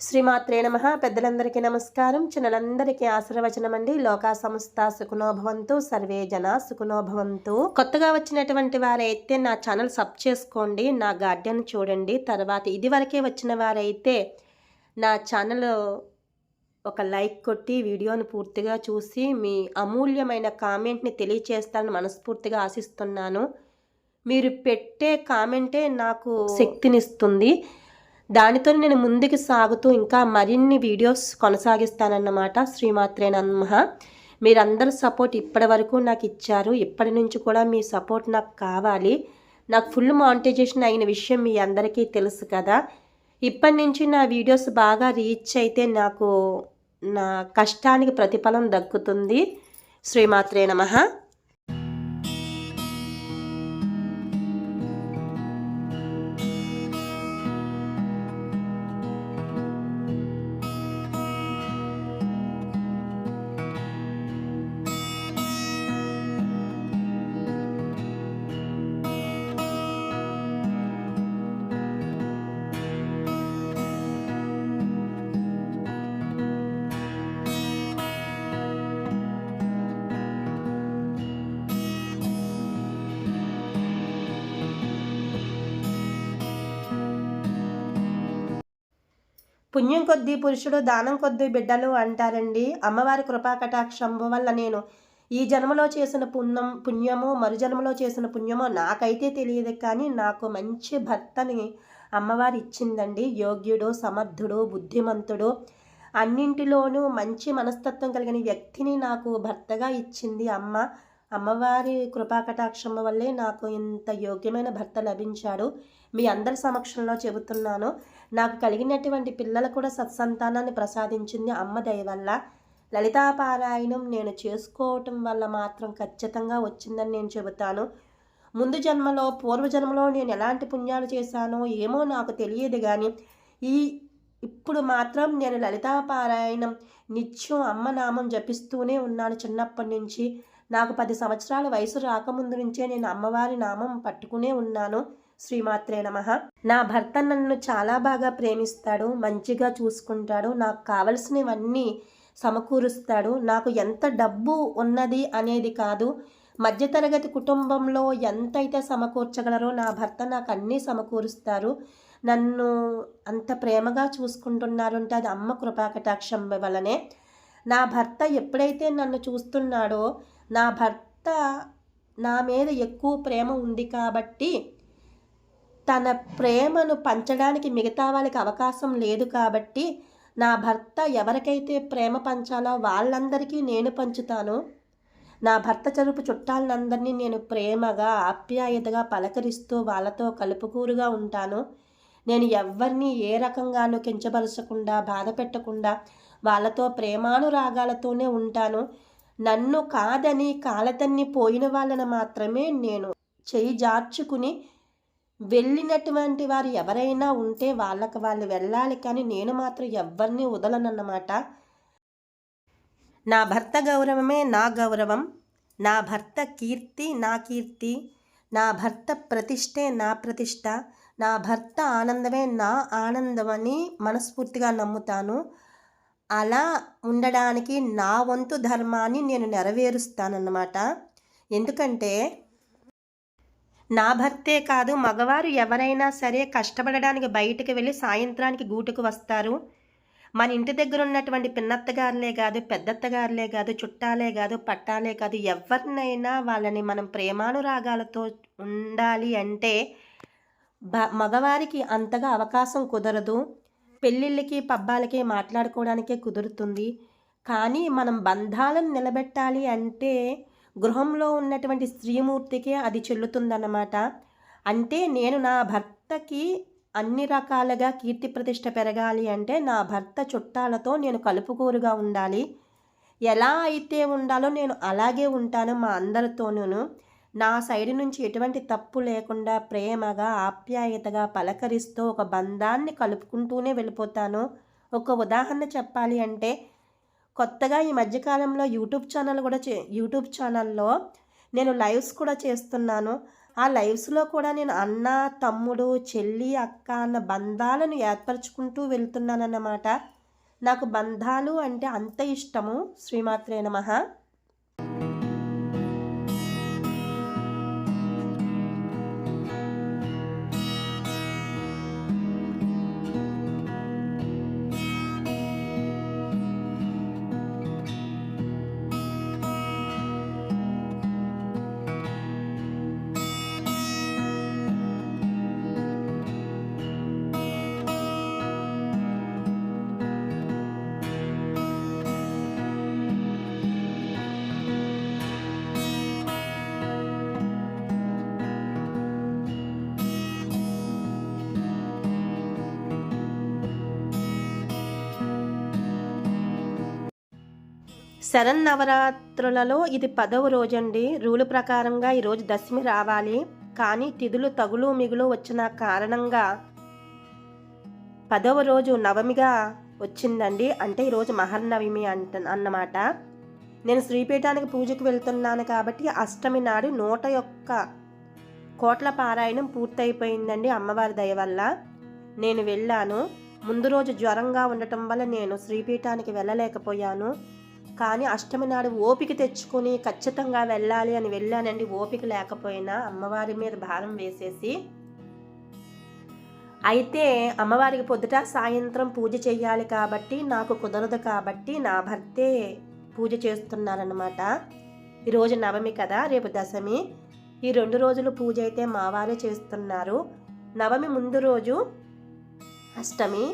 శ్రీమాత్రే నమ. పెద్దలందరికీ నమస్కారం. చిన్నలందరికీ ఆశీర్వచనం అండి లోకా సంస్థ సుఖనోభవంతు సర్వే జన సుఖనోభవంతు కొత్తగా వచ్చినటువంటి వారైతే నా ఛానల్ సబ్ చేసుకోండి. నా గార్డెన్ చూడండి. తర్వాత ఇదివరకే వచ్చిన వారైతే నా ఛానల్ ఒక లైక్ కొట్టి వీడియోను పూర్తిగా చూసి మీ అమూల్యమైన కామెంట్ని తెలియచేస్తానని మనస్ఫూర్తిగా ఆశిస్తున్నాను. మీరు పెట్టే కామెంటే నాకు శక్తినిస్తుంది. దానితో నేను ముందుకు సాగుతూ ఇంకా మరిన్ని వీడియోస్ కొనసాగిస్తానన్నమాట. శ్రీమాత్రే నమః. మీరందరూ సపోర్ట్ ఇప్పటి వరకు నాకు ఇచ్చారు. ఇప్పటి నుంచి కూడా మీ సపోర్ట్ నాకు కావాలి. నాకు ఫుల్ మానిటైజేషన్ అయిన విషయం మీ అందరికీ తెలుసు కదా. ఇప్పటి నుంచి నా వీడియోస్ బాగా రీచ్ అయితే నాకు నా కష్టానికి ప్రతిఫలం దక్కుతుంది. శ్రీమాత్రే నమ. పుణ్యం కొద్దీ పురుషుడు దానం కొద్దీ బిడ్డలు అంటారండి. అమ్మవారి కృపాకటాక్షంబ వల్ల నేను ఈ జన్మలో చేసిన పుణ్యం పుణ్యము మరు జన్మలో చేసిన పుణ్యమో నాకైతే తెలియదు కానీ నాకు మంచి భర్తని అమ్మవారు ఇచ్చిందండి. యోగ్యుడు సమర్థుడు బుద్ధిమంతుడు. అన్నింటిలోనూ మంచి మనస్తత్వం కలిగిన వ్యక్తిని నాకు భర్తగా ఇచ్చింది అమ్మ. అమ్మవారి కృపాకటాక్షం వల్లే నాకు ఇంత యోగ్యమైన భర్త లభించాడు. మీ అందరి సమక్షంలో చెబుతున్నాను. నాకు కలిగినటువంటి పిల్లలు కూడా సత్సంతానాన్ని ప్రసాదించింది అమ్మ దయ వల్ల. లలితాపారాయణం నేను చేసుకోవటం వల్ల మాత్రం ఖచ్చితంగా వచ్చిందని నేను చెబుతాను. ముందు జన్మలో పూర్వజన్మలో నేను ఎలాంటి పుణ్యాలు చేశానో ఏమో నాకు తెలియదు కానీ ఈ ఇప్పుడు మాత్రం నేను లలితాపారాయణం నిత్యం అమ్మ నామం జపిస్తూనే ఉన్నాను చిన్నప్పటి నుంచి. నాకు పది సంవత్సరాల వయసు రాకముందు నుంచే నేను అమ్మవారి నామం పట్టుకునే ఉన్నాను. శ్రీమాత్రే నమ. నా భర్త నన్ను చాలా బాగా ప్రేమిస్తాడు మంచిగా చూసుకుంటాడు నాకు కావలసినవన్నీ సమకూరుస్తాడు. నాకు ఎంత డబ్బు ఉన్నది అనేది కాదు మధ్యతరగతి కుటుంబంలో ఎంతైతే సమకూర్చగలరో నా భర్త నాకు అన్నీ సమకూరుస్తారు. నన్ను అంత ప్రేమగా చూసుకుంటున్నారు అంటే అది అమ్మ కృపాకటాక్షం వలనే నా భర్త ఎప్పుడైతే నన్ను చూస్తున్నాడో నా భర్త నా మీద ఎక్కువ ప్రేమ ఉంది కాబట్టి తన ప్రేమను పంచడానికి మిగతా వాళ్ళకి అవకాశం లేదు కాబట్టి నా భర్త ఎవరికైతే ప్రేమ పంచాలో వాళ్ళందరికీ నేను పంచుతాను. నా భర్త చరుపు చుట్టాలందరినీ నేను ప్రేమగా ఆప్యాయతగా పలకరిస్తూ వాళ్ళతో కలుపుకూరుగా ఉంటాను. నేను ఎవరిని ఏ రకంగానూ కించపరచకుండా బాధ పెట్టకుండా వాళ్ళతో ప్రేమానురాగాలతోనే ఉంటాను. నన్ను కాదని కాలతన్ని పోయిన వాళ్ళని మాత్రమే నేను చేయి జార్చుకుని వెళ్ళినటువంటి వారు ఎవరైనా ఉంటే వాళ్ళకి వాళ్ళు వెళ్ళాలి కానీ నేను మాత్రం ఎవరిని వదలనన్నమాట. నా భర్త గౌరవమే నా గౌరవం. నా భర్త కీర్తి నా కీర్తి. నా భర్త ప్రతిష్టే నా ప్రతిష్ట. నా భర్త ఆనందమే నా ఆనందమని మనస్ఫూర్తిగా నమ్ముతాను. అలా ఉండడానికి నా వంతు ధర్మాన్ని నేను నెరవేరుస్తానన్నమాట. ఎందుకంటే నా భర్తే కాదు మగవారు ఎవరైనా సరే కష్టపడడానికి బయటకు వెళ్ళి సాయంత్రానికి గూటుకు వస్తారు. మన ఇంటి దగ్గర ఉన్నటువంటి పిన్నత్తగారులే కాదు పెద్దత్తగారులే కాదు చుట్టాలే కాదు పట్టాలే కాదు ఎవరినైనా వాళ్ళని మనం ప్రేమానురాగాలతో ఉండాలి అంటే బ మగవారికి అంతగా అవకాశం కుదరదు. పెళ్ళిళ్ళకి పబ్బాలకి మాట్లాడుకోవడానికే కుదురుతుంది. కానీ మనం బంధాలను నిలబెట్టాలి అంటే గృహంలో ఉన్నటువంటి స్త్రీమూర్తికి అది చెల్లుతుందన్నమాట. అంటే నేను నా భర్తకి అన్ని రకాలుగా కీర్తి ప్రతిష్ట పెరగాలి అంటే నా భర్త చుట్టాలతో నేను కలుపుకూరుగా ఉండాలి. ఎలా అయితే ఉండాలో నేను అలాగే ఉంటాను మా అందరితోనూ నా సైడ్ నుంచి ఎటువంటి తప్పు లేకుండా ప్రేమగా ఆప్యాయతగా పలకరిస్తూ ఒక బంధాన్ని కలుపుకుంటూనే వెళ్ళిపోతాను. ఒక ఉదాహరణ చెప్పాలి అంటే కొత్తగా ఈ మధ్యకాలంలో యూట్యూబ్ ఛానల్ కూడా చే యూట్యూబ్ ఛానల్లో నేను లైవ్స్ కూడా చేస్తున్నాను. ఆ లైవ్స్లో కూడా నేను అన్న తమ్ముడు చెల్లి అక్క అన్న బంధాలను ఏర్పరచుకుంటూ వెళ్తున్నానన్నమాట. నాకు బంధాలు అంటే అంత ఇష్టము. శ్రీమాత్రే నమ. శరన్నవరాత్రులలో ఇది పదవ రోజండి. రూలు ప్రకారంగా ఈరోజు దశమి రావాలి. కానీ తిథులు తగులు మిగులు వచ్చిన కారణంగా పదవ రోజు నవమిగా వచ్చిందండి. అంటే ఈరోజు మహర్నవమి అంట అన్నమాట. నేను శ్రీపీఠానికి పూజకు వెళ్తున్నాను కాబట్టి అష్టమి నాడు నూట యొక్క కోట్ల పారాయణం పూర్తయిపోయిందండి అమ్మవారి దయ వల్ల. నేను వెళ్ళాను. ముందు రోజు జ్వరంగా ఉండటం వల్ల నేను శ్రీపీఠానికి వెళ్ళలేకపోయాను. కానీ అష్టమి నాడు ఓపిక తెచ్చుకొని ఖచ్చితంగా వెళ్ళాలి అని వెళ్ళానండి. ఓపిక లేకపోయినా అమ్మవారి మీద భారం వేసేసి. అయితే అమ్మవారికి పొద్దుట సాయంత్రం పూజ చేయాలి కాబట్టి నాకు కుదరదు కాబట్టి నా భర్తే పూజ చేస్తున్నారనమాట ఈరోజు నవమి కదా రేపు దశమి. ఈ రెండు రోజులు పూజ అయితే మావారే చేస్తున్నారు. నవమి ముందు రోజు అష్టమి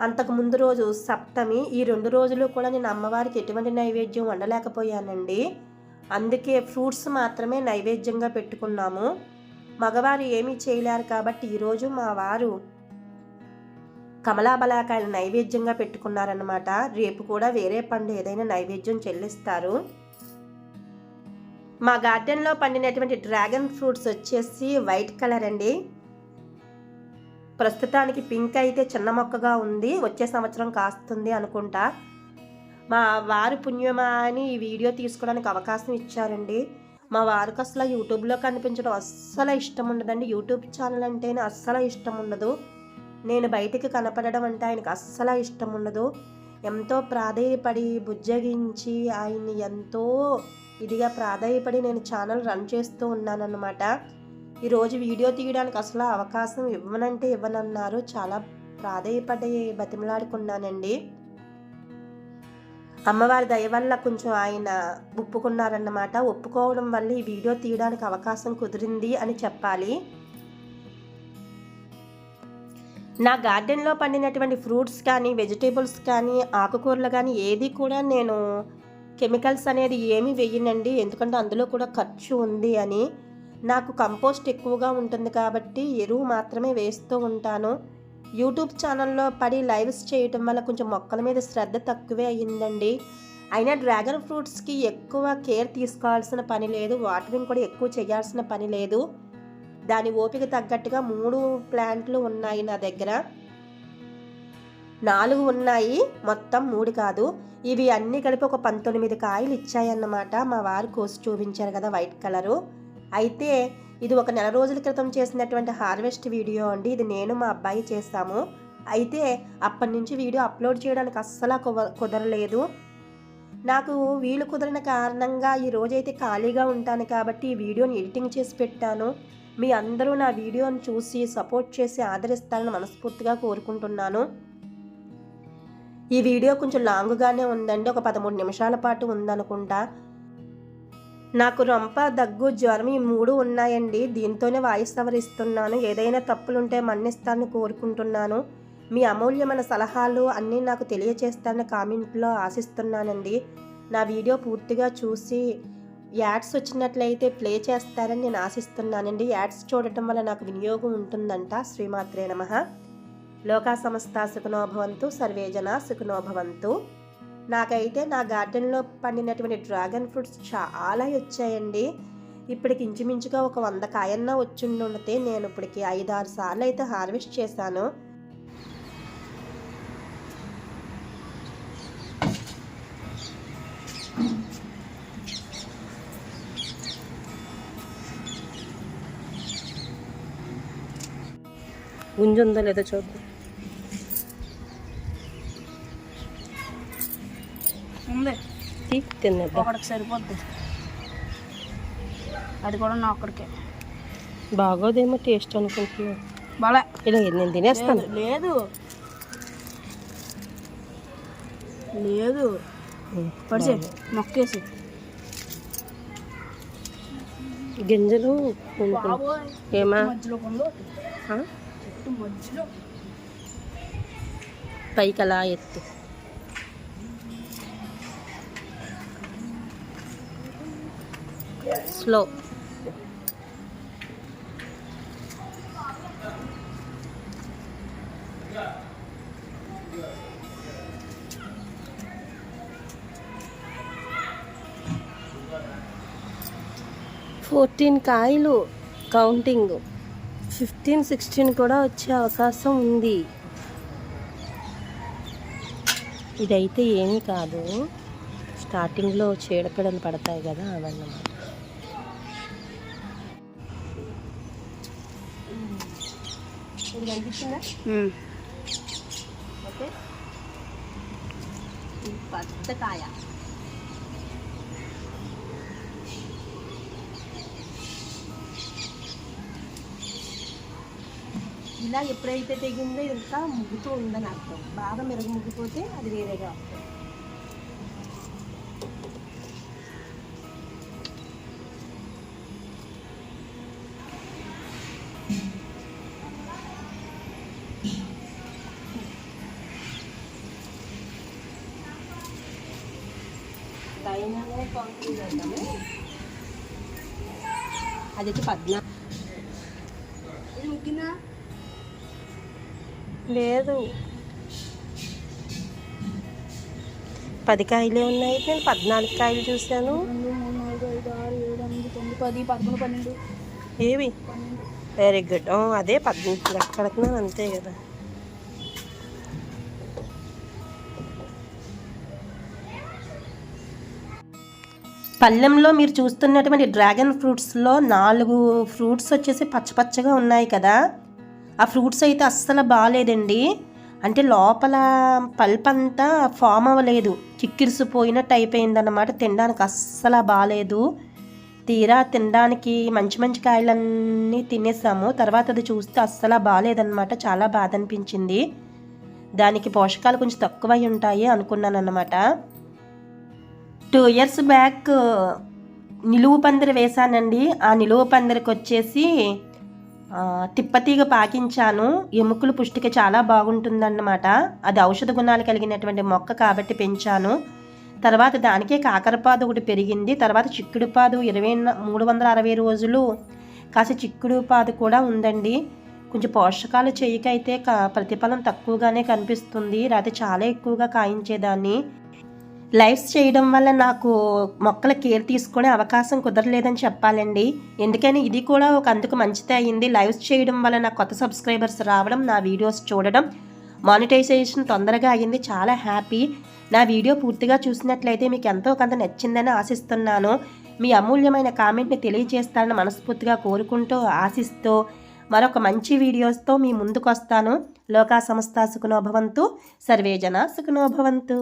అంతకు ముందు రోజు సప్తమి ఈ రెండు రోజులు కూడా నేను అమ్మవారికి ఎటువంటి నైవేద్యం వండలేకపోయానండి. అందుకే ఫ్రూట్స్ మాత్రమే నైవేద్యంగా పెట్టుకున్నాము. మగవారు ఏమీ చేయలేరు కాబట్టి ఈరోజు మా వారు కమలాబలాకాయలు నైవేద్యంగా పెట్టుకున్నారనమాట రేపు కూడా వేరే పండు ఏదైనా నైవేద్యం చెల్లిస్తారు. మా గార్డెన్లో పండినటువంటి డ్రాగన్ ఫ్రూట్స్ వచ్చేసి వైట్ కలర్ అండి. ప్రస్తుతానికి పింక్ అయితే చిన్న మొక్కగా ఉంది. వచ్చే సంవత్సరం కాస్తుంది అనుకుంటా. మా వారు పుణ్యమా అని ఈ వీడియో తీసుకోవడానికి అవకాశం ఇచ్చారండి. మా వారికి అసలు యూట్యూబ్లో కనిపించడం అస్సలు ఇష్టం ఉండదండి. యూట్యూబ్ ఛానల్ అంటేనే అస్సలు ఇష్టం ఉండదు. నేను బయటికి కనపడడం అంటే ఆయనకు అస్సలు ఇష్టం ఉండదు. ఎంతో ప్రాధేయపడి బుజ్జగించి ఆయన్ని ఎంతో ఇదిగా ప్రాధాయపడి నేను ఛానల్ రన్ చేస్తూ ఉన్నానన్నమాట. ఈరోజు వీడియో తీయడానికి అసలు అవకాశం ఇవ్వనంటే ఇవ్వనన్నారు. చాలా ప్రాధేయపడి బతిమలాడుకున్నానండి. అమ్మవారి దయ వల్ల కొంచెం ఆయన ఒప్పుకున్నారన్నమాట. ఒప్పుకోవడం వల్ల ఈ వీడియో తీయడానికి అవకాశం కుదిరింది అని చెప్పాలి. నా గార్డెన్లో పండినటువంటి ఫ్రూట్స్ కానీ వెజిటేబుల్స్ కానీ ఆకుకూరలు కానీ ఏది కూడా నేను కెమికల్స్ అనేది ఏమీ వెయ్యనండి ఎందుకంటే అందులో కూడా ఖర్చు ఉంది అని. నాకు కంపోస్ట్ ఎక్కువగా ఉంటుంది కాబట్టి ఎరువు మాత్రమే వేస్తూ ఉంటాను. యూట్యూబ్ ఛానల్లో పడి లైవ్స్ చేయటం వల్ల కొంచెం మొక్కల మీద శ్రద్ధ తక్కువే అయ్యిందండి. అయినా డ్రాగన్ ఫ్రూట్స్కి ఎక్కువ కేర్ తీసుకోవాల్సిన పని లేదు. వాటరింగ్ కూడా ఎక్కువ చేయాల్సిన పని లేదు. దాని ఓపిక తగ్గట్టుగా మూడు ప్లాంట్లు ఉన్నాయి నా దగ్గర. నాలుగు ఉన్నాయి. మొత్తం మూడు కాదు. ఇవి అన్నీ కలిపి ఒక పంతొమ్మిది కాయలు ఇచ్చాయన్నమాట. మా వారు కోసి చూపించారు కదా వైట్ కలరు. అయితే ఇది ఒక నెల రోజుల క్రితం చేసినటువంటి హార్వెస్ట్ వీడియో అండి. ఇది నేను మా అబ్బాయి చేస్తాము అయితే అప్పటి నుంచి వీడియో అప్లోడ్ చేయడానికి అస్సలు కుదరలేదు. నాకు వీలు కుదిరిన కారణంగా ఈ రోజైతే ఖాళీగా ఉంటాను కాబట్టి ఈ వీడియోని ఎడిటింగ్ చేసి పెట్టాను. మీ అందరూ నా వీడియోని చూసి సపోర్ట్ చేసి ఆదరిస్తారని మనస్ఫూర్తిగా కోరుకుంటున్నాను. ఈ వీడియో కొంచెం లాంగ్గానే ఉందండి. ఒక పదమూడు నిమిషాల పాటు ఉందనుకుంటా. నాకు రొంప దగ్గు జ్వరం ఈ మూడు ఉన్నాయండి. దీంతోనే వాయిస్ సవరిస్తున్నాను ఏదైనా తప్పులుంటే మన్నిస్తాను కోరుకుంటున్నాను. మీ అమూల్యమైన సలహాలు అన్నీ నాకు తెలియచేస్తాన కామెంట్లో ఆశిస్తున్నానండి. నా వీడియో పూర్తిగా చూసి యాడ్స్ వచ్చినట్లయితే ప్లే చేస్తారని నేను ఆశిస్తున్నానండి. యాడ్స్ చూడటం వల్ల నాకు వినియోగం ఉంటుందంట. శ్రీమాత్రే నమ. లోకా సంస్థ సుఖనోభవంతు సర్వేజన సుఖనోభవంతు నాకైతే నా గార్డెన్లో పండినటువంటి డ్రాగన్ ఫ్రూట్స్ చాలా వచ్చాయండి. ఇప్పటికి ఇంచుమించుగా ఒక వంద కాయన్నా వచ్చిండుండితే నేను ఇప్పటికి ఐదు ఆరు సార్లు అయితే హార్వెస్ట్ చేశాను. గుంజుందా లేదో చూద్దాం. ఉంది. తీ, తినేద్దాం ఒకడికి సరిపోద్ది. అది కూడా నా ఒక్కడికే. బాగోదేమో టేస్ట్ అనుకుంటున్నా బాలే ఇలా నేను తినేస్తాను. లేదు లేదు. పడిసే మొక్కేసి. గింజలు ఏమా? పైకి అలా ఎత్తు. స్లో ఫోర్టీన్ కాయలు కౌంటింగ్ ఫిఫ్టీన్ సిక్స్టీన్ కూడా వచ్చే అవకాశం ఉంది. ఇదైతే ఏమీ కాదు. స్టార్టింగ్లో చీడపిడలు పడతాయి కదా అవన్నమాట. ఇది కనిపిస్తుందా ఓకే పెద్ద కాయ ఇలా ఎప్పుడైతే తెగిందో ఇంకా ముగ్గుతూ ఉందని అర్థం బాగా మెరుగు ముగ్గిపోతే అది వేరేగా అర్థం చేద్దాము అది వచ్చి పద్నా. ఇది లేదు. పది కాయలే ఉన్నాయి. నేను పద్నాలుగు కాయలు చూశాను. పది పన్నెండు. ఏవి? వెరీ గుడ్ అదే పద్నాలుగు. పెడుతున్నాను అంతే కదా. పళ్ళెంలో మీరు చూస్తున్నటువంటి డ్రాగన్ ఫ్రూట్స్లో నాలుగు ఫ్రూట్స్ వచ్చేసి పచ్చపచ్చగా ఉన్నాయి కదా. ఆ ఫ్రూట్స్ అయితే అస్సలు బాగాలేదండి. అంటే లోపల పల్ప్ అంతా ఫామ్ అవ్వలేదు. చిక్కిరిసిపోయినట్టు అయిపోయిందన్నమాట. తినడానికి అస్సలు బాగాలేదు. తీరా తినడానికి మంచి మంచి కాయలన్నీ తినేసాము. తర్వాత అది చూస్తే అస్సలు బాగాలేదన్నమాట. చాలా బాధ అనిపించింది. దానికి పోషకాలు కొంచెం తక్కువై ఉంటాయి అనుకున్నాను అన్నమాట టూ ఇయర్స్ బ్యాక్ నిలువు పందిరి వేశానండి. ఆ నిలువు పందిరికి వచ్చేసి తిప్పతీగ పాకించాను. ఎముకలు పుష్టికి చాలా బాగుంటుందన్నమాట. అది ఔషధ గుణాలు కలిగినటువంటి మొక్క కాబట్టి పెంచాను. తర్వాత దానికే కాకరపాదు ఒకటి పెరిగింది. తర్వాత చిక్కుడుపాదు ఇరవై మూడు వందల అరవై రోజులు కాసి చిక్కుడుపాదు కూడా ఉందండి. కొంచెం పోషకాలు చేయకైతే కా ప్రతిఫలం తక్కువగానే కనిపిస్తుంది. రాత్రి చాలా ఎక్కువగా కాయించేదాన్ని. లైవ్స్ చేయడం వల్ల నాకు మొక్కల కేర్ తీసుకునే అవకాశం కుదరలేదని చెప్పాలండి. ఎందుకని ఇది కూడా ఒక అందుకు మంచిదే అయింది. లైవ్స్ చేయడం వల్ల నాకు కొత్త సబ్స్క్రైబర్స్ రావడం నా వీడియోస్ చూడడం మానిటైజేషన్ తొందరగా అయ్యింది చాలా హ్యాపీ. నా వీడియో పూర్తిగా చూసినట్లయితే మీకు ఎంతో కొంత నచ్చిందని ఆశిస్తున్నాను. మీ అమూల్యమైన కామెంట్ని తెలియజేస్తారని మనస్ఫూర్తిగా కోరుకుంటూ ఆశిస్తూ మరొక మంచి వీడియోస్తో మీ ముందుకు వస్తాను లోకా సంస్థ సుఖనోభవంతు సర్వేజన సుఖనోభవంతు.